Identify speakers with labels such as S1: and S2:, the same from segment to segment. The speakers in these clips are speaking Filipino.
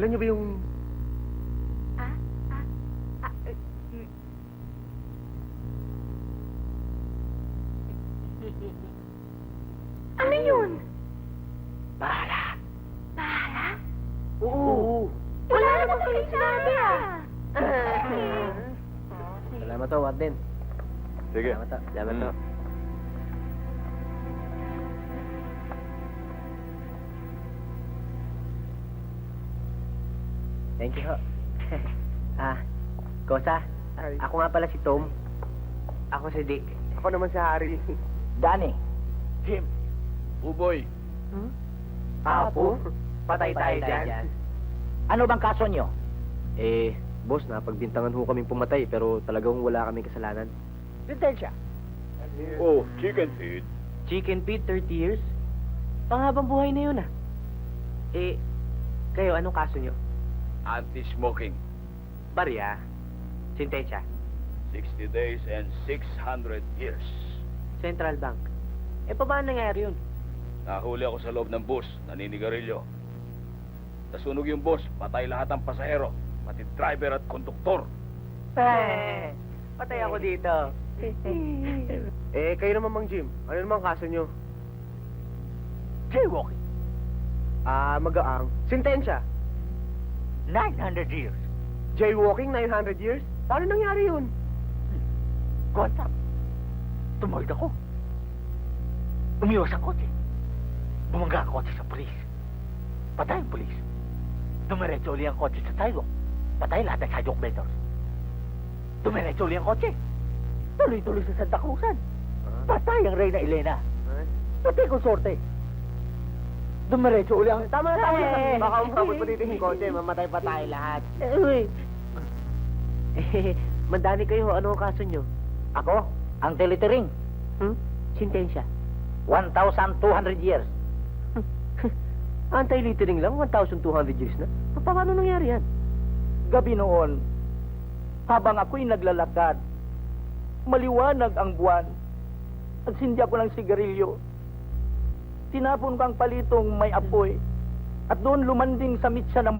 S1: Dala niyo ba yung...
S2: Ah? Ah? Ah? eh, mm. Ano yun?
S1: Bahala.
S2: Bahala?
S1: Oo.
S2: Wala naman kayo sinabi ah.
S1: Salamat to, Warden.
S3: Sige.
S1: Salamat to. Salamat to. Thank you ho. ah, Kosa, ako nga pala si Tom. Ako si Dick. Ako naman si Harry.
S4: Danny,
S3: Jim. Uboy.
S1: Apo? Patay tayo dyan.
S4: ano bang kaso nyo?
S1: Eh, boss, napagbintangan ho kaming pumatay pero talagang wala kaming kasalanan.
S4: Sentensya.
S3: Oh, chicken feed.
S1: Chicken feed, 30 years? Panghabang buhay na yun ah. Eh, kayo, anong kaso nyo?
S3: Anti-smoking.
S1: Barya. Sintensya.
S3: 60 days and 600 years.
S1: Central Bank. Eh, paano nangyari yun?
S3: Nahuli ako sa loob ng bus, naninigarilyo. Nasunog yung bus, patay lahat ang pasahero, pati driver at konduktor.
S1: Eh, patay ako dito. eh, kayo naman, Mang Jim. Ano naman kaso nyo?
S4: Jaywalking.
S1: Ah, magaang. Sintensya.
S4: 900 years.
S1: Jaywalking, 900 years? Paano nangyari yun?
S4: Contact. Tumawid ako. Umiwas ang kotse. Bumangga ang kotse sa polis. Patay ang polis. Dumiretso uli ang kotse sa sidewalk. Patay lahat ng sidewalk vendors. Dumiretso uli ang kotse. Tuloy-tuloy sa Santa Cruzan. Patay ang Reyna Elena. Patay kong sorte. Dumiretso uli ang...
S1: Tama na, tama na.
S4: Eh.
S1: Baka umabot pa dito yung kotse, mamatay pa tayo lahat.
S4: Eh, uy.
S1: Eh, mandani kayo, ano ang kaso nyo?
S4: Ako, ang telitering.
S1: Hmm? Sintensya.
S4: 1,200 years.
S1: Anti-littering lang, 1,200 years na. Pa- Paano nangyari yan?
S4: Gabi noon, habang ako'y naglalakad, maliwanag ang buwan. Nagsindi ako ng sigarilyo. Tinapon ko ang palitong may apoy. At doon lumanding sa mitsa ng...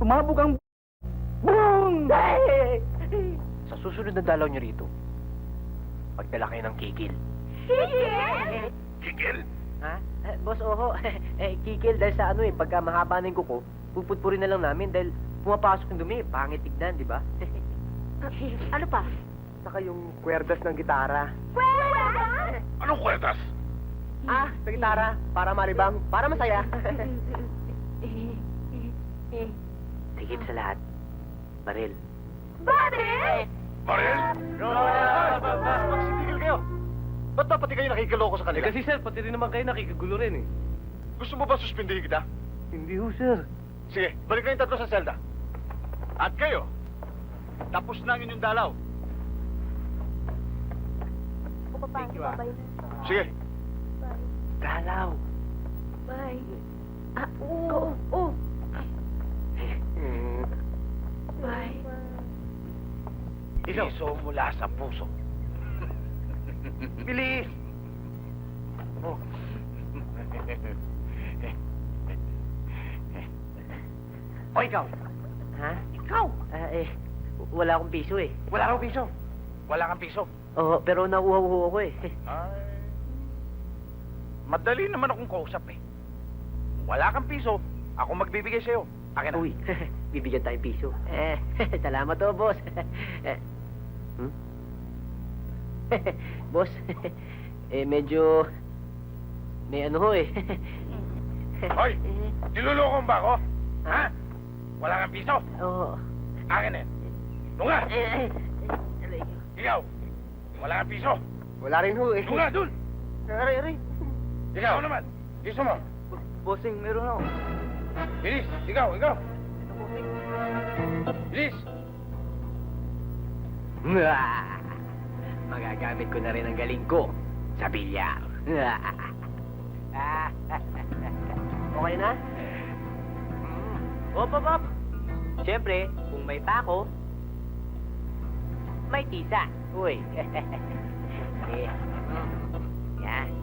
S4: Tumabog ang... Boom!
S1: Sa susunod na dalaw nyo rito, magdala kayo ng kikil.
S3: Kikil!
S1: Ha? Eh, boss, oho. eh, kikil dahil sa ano eh, pagka mahaba na yung kuko, puputpurin na lang namin dahil pumapasok yung dumi, pangit tignan, di ba?
S2: ano pa?
S1: Saka yung kwerdas ng gitara.
S2: Pwede!
S3: Anong kwetas?
S1: Ah, sa gitara, para malibang, para masaya. Tigit sa lahat, baril.
S2: Bakit?
S3: Mariel?
S5: Magsitigil kayo! Ba't dapat kayo nakikiloko sa kanila?
S1: kasi sir, pati rin naman kayo nakikagulo rin eh.
S5: Gusto mo ba suspindihin kita?
S1: Hindi ho, sir.
S5: Sige, balik kayong tatlo sa selda. At kayo, tapos na ang inyong dalaw.
S2: Thank you, ah.
S5: Sige,
S1: Dalaw.
S2: Bye. Ah, oo. Oh, Bye.
S3: Ikaw. Piso mula sa puso.
S1: Bilis!
S3: Oh.
S1: O ikaw? Ha? Ikaw? Ah, eh, wala akong piso eh.
S3: Wala kang piso. Wala kang piso.
S1: Oo, pero nauuhaw ako eh.
S3: Ay. Madali naman akong kausap eh. Wala kang piso, ako magbibigay sa'yo. Akin na.
S1: Uy, bibigyan tayong piso. Eh, salamat to, boss. Eh, hmm? boss, eh, medyo... May ano ho eh.
S3: Hoy! Niluloko mo ba ako? Ha? Wala kang piso?
S1: Oo.
S3: Akin na. yan. Dunga!
S1: Eh, eh.
S3: Ikaw! Wala kang piso?
S1: Wala rin ho eh.
S3: Dunga, dun!
S1: Aray, aray.
S3: Ikaw naman! Piso mo!
S1: Bossing, meron ako.
S3: Bilis! Ikaw! Ikaw! Bilis!
S1: Magagamit ko na rin ang galing ko sa bilyar. okay na? Op, op, op. Siyempre, kung may pako, may tisa. Uy. eh. Yan.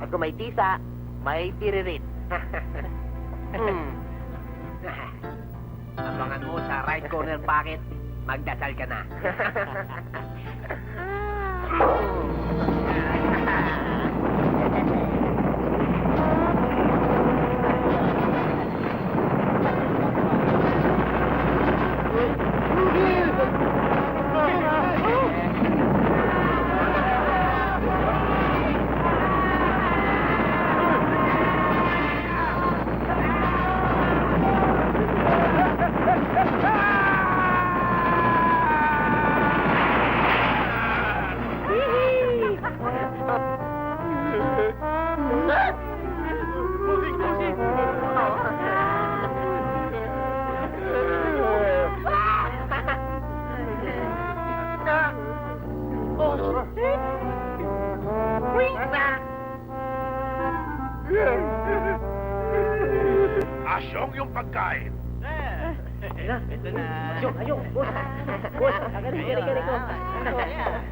S1: At kung may tisa, may tiririt. hmm. Abangan mo sa right corner pocket. Magdasal ka na. Well,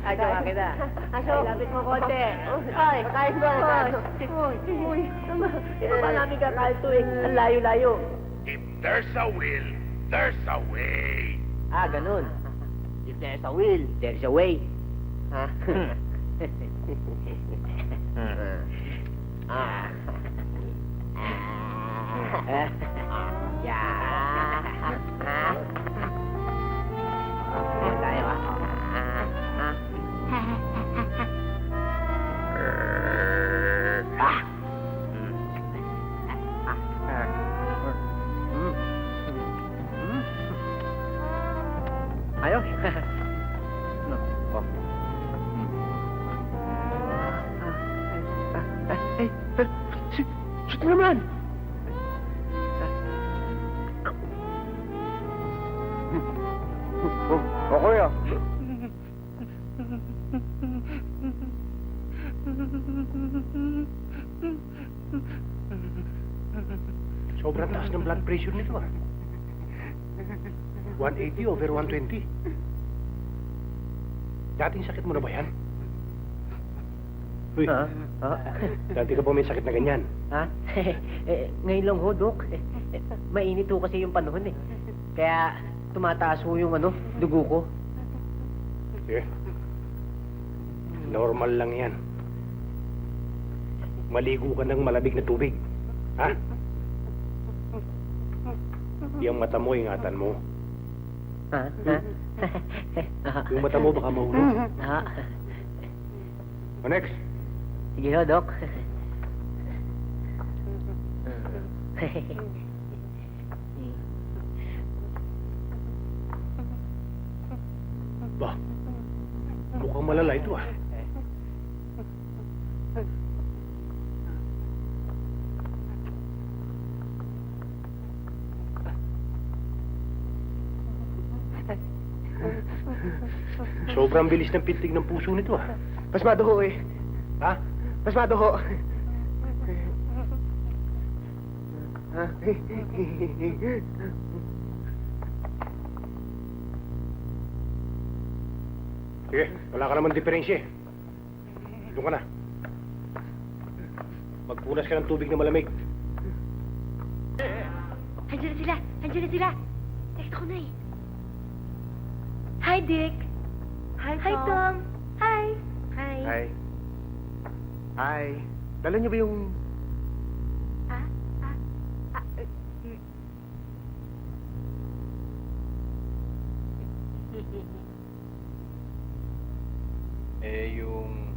S1: Ayok, akin na. Ayok. Lapit mo konti. Ay, kain ba? Uy, uy. Ito pa namin kakain to eh. Ang layo-layo.
S6: If there's a will, there's a way.
S1: Ah, ganun. If there's a will, there's a way. Ha? Ah. Ah. Yeah. Okay ah.
S7: Sobrang taas ng blood pressure nito ah. 180 over 120. Dating sakit mo na ba yan? Uy,
S1: Ha? Ha?
S7: dati ka ba may sakit na ganyan?
S1: Ha? eh, ngayon lang ho, Dok. Eh, eh, Mainit ho kasi yung panahon eh. Kaya tumataas ho yung ano, dugo ko.
S7: Eh, normal lang yan. Maligo ka ng malamig na tubig. Ha? Yung mata mo, ingatan mo.
S1: Ha? Ha?
S7: Yung mata mo baka mahulog.
S1: Ha?
S7: O next,
S1: Sige ho, Dok.
S7: ba? Malala ito ah. Sobrang bilis ng pintig ng puso nito ah.
S1: Pasmado ho eh.
S7: Ha?
S1: Pasmado ho.
S7: Sige, wala ka naman diferensya eh. Doon ka na. Magpunas ka ng tubig na malamig.
S2: Andiyan na sila! Andiyan na sila! Text ko na eh. Hi, Dick! Hi, Tom! Hi, Tom! Hi! Hi!
S8: Hi. Hi. Dala niyo ba yung...
S2: Ah? Ah? Ah? eh, mm.
S8: Eh, yung...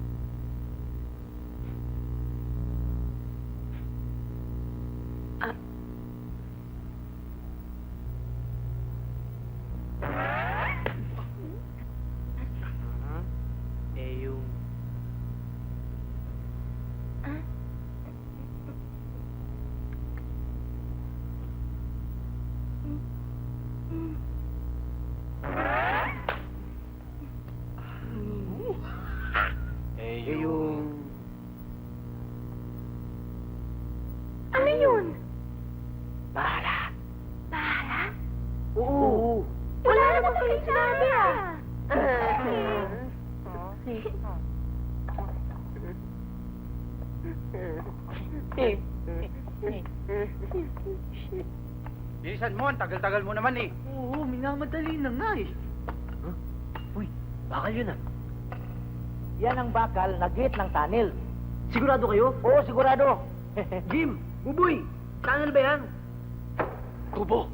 S2: Ah.
S8: Eh, yung...
S2: Ah? Mm.
S8: Eh, Eh, yung...
S2: Ano yun?
S8: Bahala.
S2: Bahala?
S8: Oo.
S2: Wala naman kayo sinabi ah!
S6: Bilisan mo, ang tagal-tagal mo naman eh.
S9: Oo, minamadali na nga eh. Uy, bakal yun ah.
S8: Yan ang bakal na gate ng tunnel. Sigurado kayo? Oo, sigurado. Jim, Uboy, tunnel ba yan?
S9: Tubo.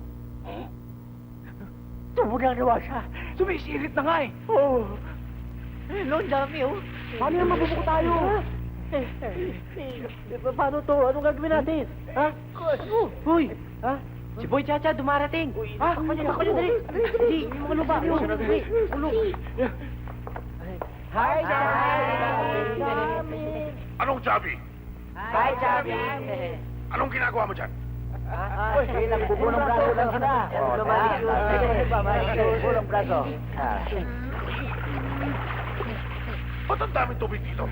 S9: Tubo na nawa siya. Sumisirit na nga eh. Oo. Eh, lo, ang dami oh.
S8: Paano yan mabubuko tayo? Eh, paano to? Anong gagawin natin? Ha? Ano?
S9: Uy,
S8: Ha?
S9: si Boy Chacha dumarating.
S8: Ha? Ako niya, ako niya, dali. Dali, yung mga lupa. Dali, ulong. Hi, Chubby.
S6: Anong Chubby?
S8: Hi, Chubby.
S6: Anong ginagawa mo dyan?
S8: Ah, eh, nagbubuo ng braso lang sila. Oh, lumalik yun. Sige, babalik yun. Buo ng braso. Ah.
S6: Ba't ang daming tubig dito?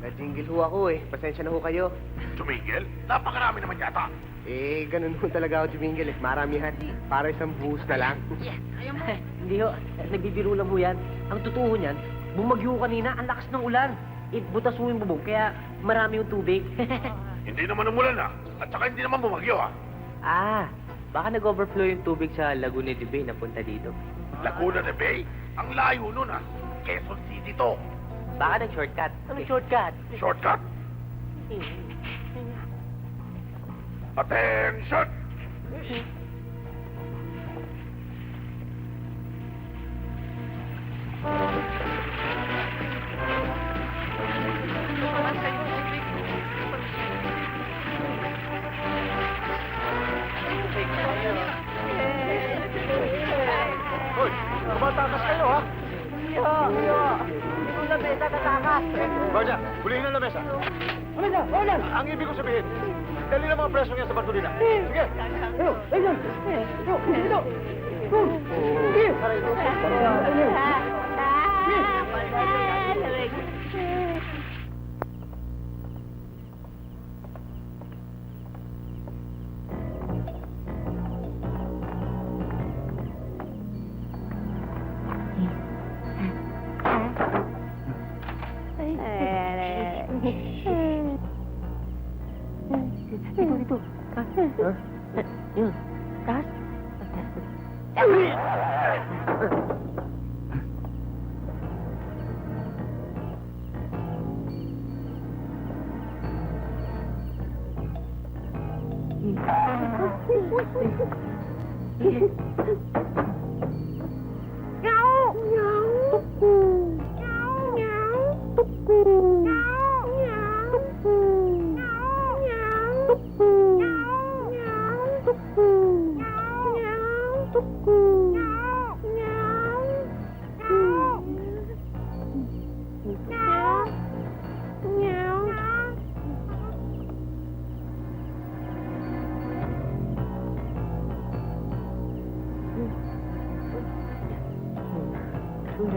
S10: Na-jingle ho ako eh. Pasensya na ho kayo.
S6: Tumigil? Napakarami naman yata.
S10: Eh, ganun ho talaga ako jumingil eh. Maramihan. Para isang buhos na lang.
S8: Hindi ho, nagbibiro lang ho yan. Ang totoo niyan, bumagyo kanina, ang lakas ng ulan. Ibutas ho yung bubong, kaya marami yung tubig.
S6: Hindi naman umulan ah. At saka hindi naman bumagyo ah.
S8: ah, baka nag-overflow yung tubig sa Laguna de Bay na punta dito.
S6: Laguna de Bay? Ang layo nun ah. Quezon City to.
S8: Baka nag-shortcut. Ano shortcut?
S6: Shortcut. Attention! Hoy, tumatakas kayo ha?
S8: Yo, yo. Na.
S6: Barja, hulihin ang lamesa.
S8: Wala na, wala na.
S6: Ang ibig ko sabihin, dali ng mga presong yan sa Bartolina. Sige.
S8: Ayun, ayun. Ayun, ayun. Dito, Ha? Hey.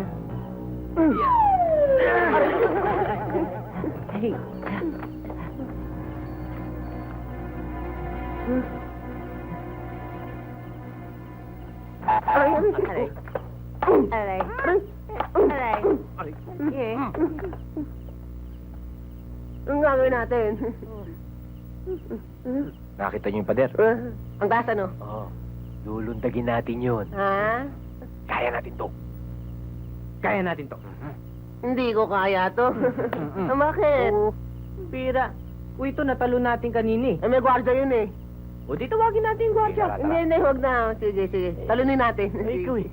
S8: Aray. Aray. Aray. Sige. Anong gagawin natin?
S9: Nakita niyo yung pader?
S8: ang gas ano?
S9: Oo. Lulundagin natin yun.
S8: Ha?
S9: Kaya natin to. Kaya natin to.
S8: Hindi ko kaya to. Ah, Bakit? Pira. Uy, ito natalo natin kanini. Eh, may gwardiya yun eh. O, di tawagin natin yung gwardiya.
S9: Tara.
S8: Hindi, hindi, huwag na. Sige, sige. Talunin natin.
S9: Eh, ikaw eh.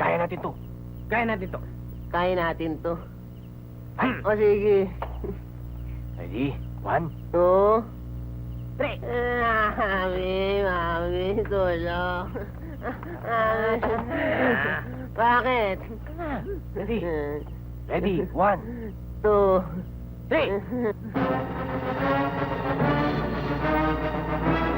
S9: Kaya natin to. Kaya natin to.
S8: Kaya natin to.
S9: Ay.
S8: O, sige.
S9: Ready? One.
S8: Oo. Tre. Mami, mami, tulong. Mami. Bakit?
S9: Ready? Ready? One.
S8: Two.
S9: Three.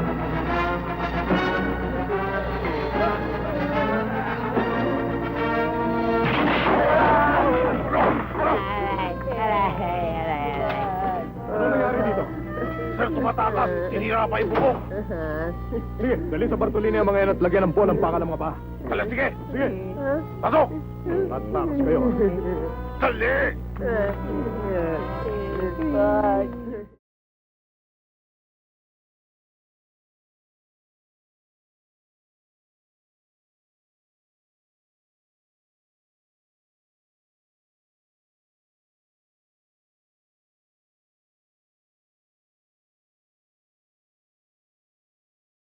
S6: tumatakas. Sinira pa yung bubong.
S10: Sige, dali sa Bartolina ang mga yan at lagyan ng bolang pakal ang mga pa.
S6: Kala, sige.
S10: Sige,
S6: Pasok.
S10: tatakas kayo.
S6: Dali.
S8: Ah.